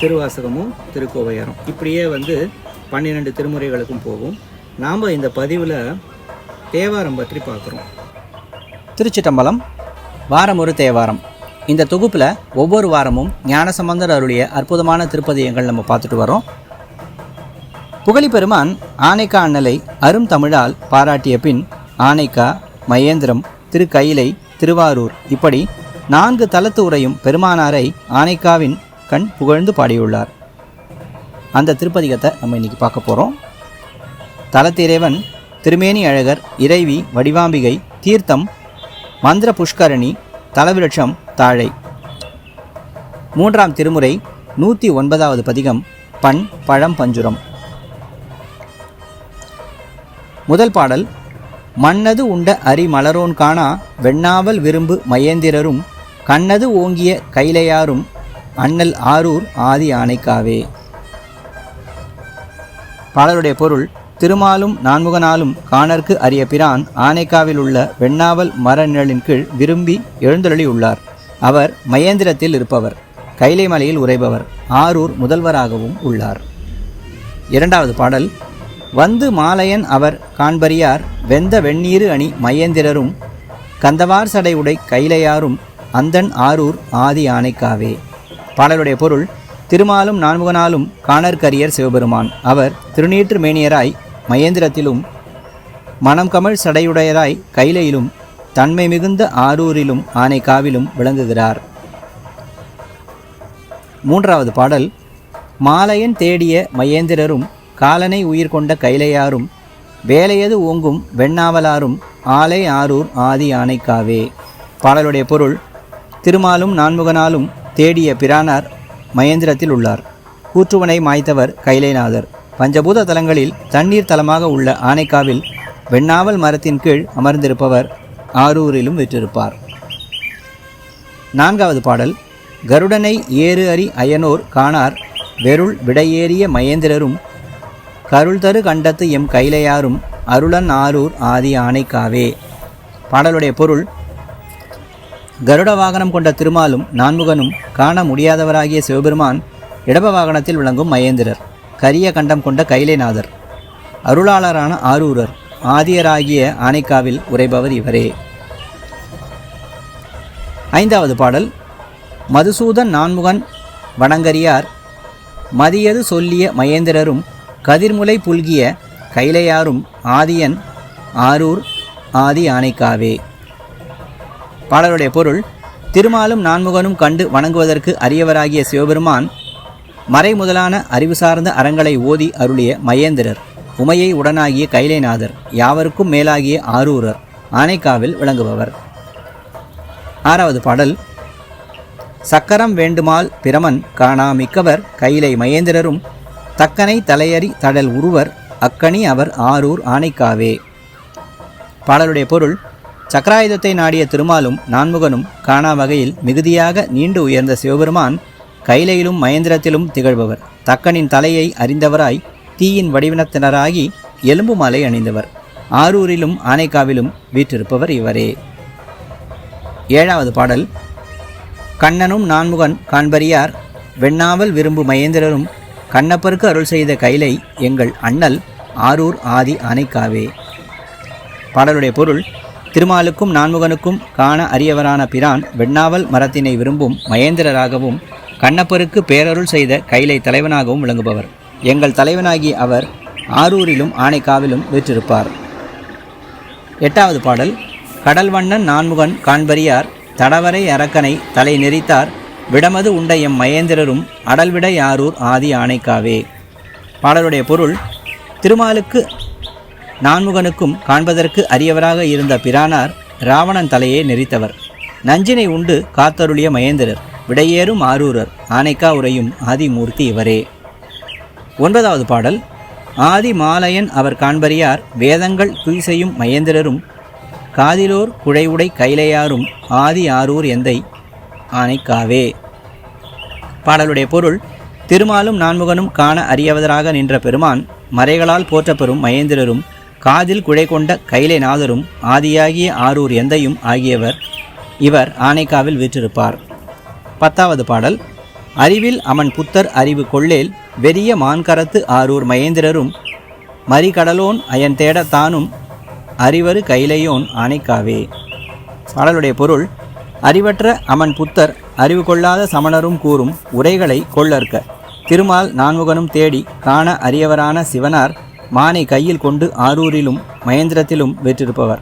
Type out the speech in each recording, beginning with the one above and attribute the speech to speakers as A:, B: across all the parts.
A: திருவாசகமும் திருக்கோவையரும். இப்படியே வந்து பன்னிரெண்டு திருமுறைகளுக்கும் போகும். நாம் இந்த பதிவில் தேவாரம் பற்றி பார்க்குறோம். திருச்சிட்டம்பலம் வாரம் ஒரு தேவாரம். இந்த தொகுப்பில் ஒவ்வொரு வாரமும் ஞானசம்பந்தர் அருளிய அற்புதமான திருப்பதியங்கள் நம்ம பார்த்துட்டு வரோம். புகழி பெருமான் ஆனைக்கா அண்ணலை அரும் தமிழால் பாராட்டிய பின் ஆனைக்கா மகேந்திரம் திருக்கயிலை திருவாரூர் இப்படி நான்கு தலத்து உரையும் பெருமானாரை ஆனைக்காவின் கண் புகழ்ந்து பாடியுள்ளார். அந்த திருப்பதிகத்தை நம்ம இன்னைக்கு பார்க்க போகிறோம் தலத்திறைவன் திருமேனி அழகர் இறைவி வடிவாம்பிகை தீர்த்தம் மந்திர புஷ்கரணி தலவிருட்சம் தாழை. மூன்றாம் திருமுறை நூற்றி ஒன்பதாவது பதிகம் பண் பழம் பஞ்சுரம். முதல் பாடல் மன்னது உண்ட அரி மலரோன் காணா வெண்ணாவல் விரும்பு மயேந்திரரும் கண்ணது ஓங்கிய கைலையாரும் அண்ணல் ஆரூர் ஆதி ஆனைக்காவே. பாடலுடைய பொருள் திருமாலும் நான்முகனாலும் காணர்க்கு அரிய பிரான் ஆனைக்காவில் உள்ள வெண்ணாவல் மர நிழலின் கீழ் விரும்பி எழுந்தருளியுள்ளார். அவர் மயேந்திரத்தில் இருப்பவர் கைலை மலையில் உறைபவர் ஆரூர் முதல்வராகவும் உள்ளார். இரண்டாவது பாடல் வந்து மாலையன் அவர் காண்பறியார் வெந்த வெண்ணீரு அணி மயேந்திரரும் கந்தவார் சடை உடை கைலையாரும் அந்தன் ஆரூர் ஆதி ஆனைக்காவே. பாடலுடைய பொருள் திருமாலும் நான்முகனாலும் காணற்கரியர் சிவபெருமான். அவர் திருநீற்று மேனியராய் மயேந்திரத்திலும் மணம் கமழ் சடையுடையராய் கைலையிலும் தன்மை மிகுந்த ஆரூரிலும் ஆனைக்காவிலும் விளங்குகிறார். மூன்றாவது பாடல் மாலையன் தேடிய மயேந்திரரும் காலனை உயிர் கொண்ட கைலையாரும் வேலையது ஓங்கும் வெண்ணாவலாரும் ஆலை ஆரூர் ஆதி ஆனைக்காவே. பாடலுடைய பொருள் திருமாலும் நான்முகனாலும் தேடிய பிரானார் மயேந்திரத்தில் உள்ளார். கூற்றுவனை மாய்த்தவர் கைலைநாதர். பஞ்சபூத தலங்களில் தண்ணீர் தலமாக உள்ள ஆனைக்காவில் வெண்ணாவல் மரத்தின் கீழ் அமர்ந்திருப்பவர் ஆரூரிலும் விற்றிருப்பார். நான்காவது பாடல். கருடனை ஏறு அறி அயனோர் காணார். வெருள் விடையேறிய மயேந்திரரும் கருள் தரு கண்டத்து எம் கைலையாரும் அருளன் ஆரூர் ஆதி ஆனைக்காவே. பாடலுடைய பொருள். கருட வாகனம் கொண்ட திருமாலும் நான்முகனும் காண முடியாதவராகிய சிவபெருமான் இடப வாகனத்தில் விளங்கும் மகேந்திரர் கரிய கண்டம் கொண்ட கைலைநாதர் அருளாளரான ஆரூரர் ஆதியராகிய ஆனைக்காவில் உரைபவர் இவரே. ஐந்தாவது பாடல். மதுசூதன் நான்முகன் வணங்கரியார் மதியது சொல்லிய மகேந்திரரும் கதிர்முலை புல்கிய கைலையாரும் ஆதியன் ஆரூர் ஆதி ஆனைக்காவே. பாடலுடைய பொருள் திருமாலும் நான்முகனும் கண்டு வணங்குவதற்கு அரியவராகிய சிவபெருமான் மறை முதலான அறிவு சார்ந்த அறங்களை ஓதி அருளிய மயேந்திரர்
B: உமையை உடனாகிய கைலைநாதர் யாவருக்கும் மேலாகிய ஆரூரர் ஆனைக்காவில் விளங்குபவர். ஆறாவது பாடல் சக்கரம் வேண்டுமால் பிரமன் காணா மிக்கவர் கைலை மகேந்திரரும் தக்கனை தலையறி தடல் உருவர் அக்கணி அவர் ஆரூர் ஆனைக்காவே. பாடலுடைய பொருள் சக்கராயுதத்தை நாடிய திருமாலும் நான்முகனும் காணா வகையில் மிகுதியாக நீண்டு உயர்ந்த சிவபெருமான் கைலையிலும் மகேந்திரத்திலும் திகழ்பவர். தக்கனின் தலையை அறிந்தவராய் தீயின் வடிவினத்தினராகி எலும்பு மாலை அணிந்தவர். ஆரூரிலும் ஆனைக்காவிலும் வீற்றிருப்பவர் இவரே. ஏழாவது பாடல். கண்ணனும் நான்முகன் காண்பரியார் வெண்ணாவல் விரும்பு மகேந்திரரும் கண்ணப்பருக்கு அருள் செய்த கைலை எங்கள் அண்ணல் ஆரூர் ஆதி ஆனைக்காவே. பாடலுடைய பொருள். திருமாலுக்கும் நான்முகனுக்கும் காண அரியவரான பிரான் வெண்ணாவல் மரத்தினை விரும்பும் மகேந்திரராகவும் கண்ணப்பருக்கு பேரருள் செய்த கைலை தலைவனாகவும் விளங்குபவர். எங்கள் தலைவனாகி அவர் ஆரூரிலும் ஆனைக்காவிலும் வீற்றிருப்பார். எட்டாவது பாடல். கடல்வண்ணன் நான்முகன் காண்பரியார் தடவரை அரக்கனை தலை நெறித்தார் விடமது உண்ட எம் மகேந்திரரும் அடல்விடை ஆரூர் ஆதி ஆனைக்காவே. பாடலுடைய பொருள் திருமாலுக்கு நான்முகனுக்கும் காண்பதற்கு அரியவராக இருந்த பிரானார் ராவணன் தலையை நெறித்தவர் நஞ்சினை உண்டு காத்தருளிய மகேந்திரர் விடையேறும் ஆரூரர் ஆனைக்கா உரையும் ஆதிமூர்த்தி இவரே. ஒன்பதாவது பாடல். ஆதி மாலையன் அவர் காண்பறியார் வேதங்கள் துய் செய்யும் மகேந்திரரும் காதிலோர் குழைவுடை கைலையாரும் ஆதி ஆரூர் எந்தை ஆனைக்காவே. பாடலுடைய பொருள் திருமாலும் நான்முகனும் காண அறியவதராக நின்ற பெருமான் மறைகளால் போற்றப்பெறும் மகேந்திரரும் காதில் குழை கொண்ட கைலைநாதரும் ஆதியாகிய ஆரூர் எந்தையும் ஆகியவர் இவர் ஆனைக்காவில் வீற்றிருப்பார். பத்தாவது பாடல். அறிவில் அவன் புத்தர் அறிவு கொள்ளேல் வெறிய மான்கரத்து ஆரூர் மகேந்திரரும் மறிகடலோன் அயன் தேட தானும் அறிவரு கைலையோன் ஆனைக்காவே. பாடலுடைய பொருள் அறிவற்ற அமன் புத்தர் அறிவு கொள்ளாத சமணரும் கூறும் உரைகளை கொள்ளற்க. திருமால் நான்முகனும் தேடி காண அரியவரான சிவனார் மானை கையில் கொண்டு ஆரூரிலும் மகேந்திரத்திலும் வெற்றிருப்பவர்.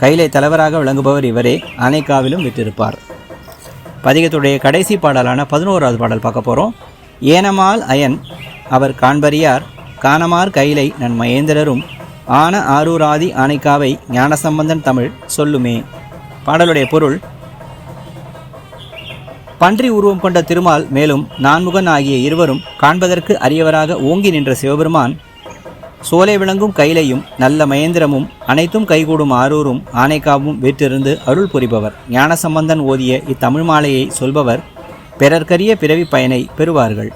B: கைலை தலைவராக விளங்குபவர் இவரே அனைக்காவிலும் வெற்றிருப்பார். பதிகத்துடைய கடைசி பாடலான பதினோராவது பாடல் பார்க்க போகிறோம் ஏனமால் அயன் அவர் காண்பறியார் காணமார் கைலை நன் மகேந்திரரும் ஆன ஆரூராதி ஆனைக்காவை ஞானசம்பந்தன் தமிழ் சொல்லுமே. பாடலுடைய பொருள் பன்றி உருவம் கொண்ட திருமால் மேலும் நான்முகன் ஆகிய இருவரும் காண்பதற்கு அரியவராக ஓங்கி நின்ற சிவபெருமான் சோலை விளங்கும் கைலையும் நல்ல மயந்திரமும் அனைத்தும் கைகூடும் ஆரூரும் ஆனைக்காவும் வீற்றிருந்து அருள் புரிபவர். ஞானசம்பந்தன் ஓதிய இத்தமிழ் மாலையை சொல்பவர் பிறர்க்கரிய பிறவி பயனை பெறுவார்கள்.